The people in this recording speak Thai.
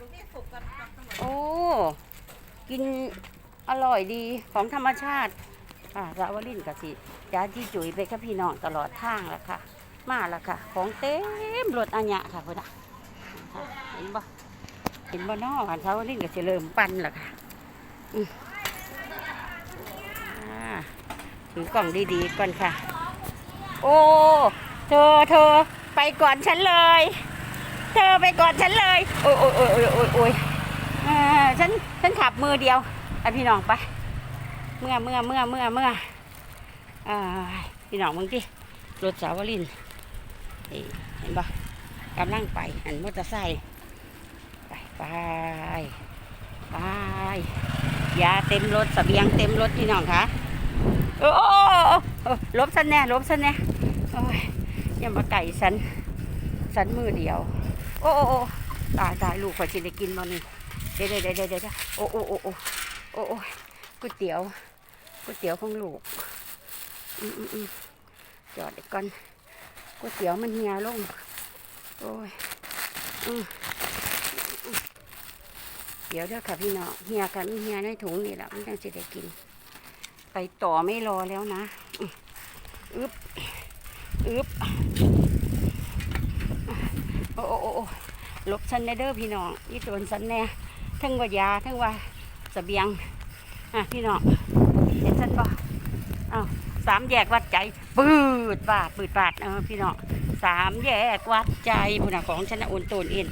ดูที่สุกกันกับตำรวจโอ้ กินอร่อยดีของธรรมชาติอ่าสาวลินกับสิจ้าที่จุ๋ยไปกับพี่น้องตลอดทางแล้วค่ะ มาแล้วค่ะ ของเต็มรถอัญญะค่ะคุณอะเห็นบ่เห็นบ่นอหันสาวลินกับสิเริ่มปั่นแล้วค่ะถือกล่องดีๆก่อนค่ะ โอ้ เธอเธอไปก่อนฉันเลย เธอไปก่อนฉันเลย โอ้ยโอ้ยโอ้ยโอ้ยโอ้ยโอ้ยฉันฉันขับมือเดียวไอพี่น้องไปเมื่อเมื่อเมื่อเมื่อเมื่ออพี่น้องมึงที่รถสาวลินเห็นปะกำลังไปอันมอเตอร์ไซค์ไปไปไปยาเต็มรถสเบียงเต็มรถพี่น้องคะโอ้โอ้โอ้โอ้โอ้ลบสันแน่ลบสันแน่โอ้ยอย่ามาไก่สันสันมือเดียว โอ้โอ้ตายตายลูกขอชิได้กินบ่นี่เดี๋ยวเดี๋ยวเดี๋ยวเดี๋ยวโอ้โอ้โอ้โอ้โอ้โอ้ก๋วยเตี๋ยวก๋วยเตี๋ยวของลูกอืมอืมอืมจอดก่อนก๋วยเตี๋ยวมันเหี่ยลงโอ้ยอืมเดี๋ยวเด้อค่ะพี่น้องเหี่ยกันเหี่ยในถุงนี่แหละมันจังสิได้กิน ไปต่อไม่รอแล้วนะอืมอึบอึบ อ้โอ้โอ้ลบฉันแนเด้อพี่น้องยี่โดนฉันแน่ทั้งว่ายาทั้งว่าสเสบียงอะพี่น้องเห็นฉันปะอ้าวสามแยกวัดใจปืดบาดปืดบาดเออพี่น้องสามแยกวัดใจพุ่นของฉันนะโอนโตนเอ็น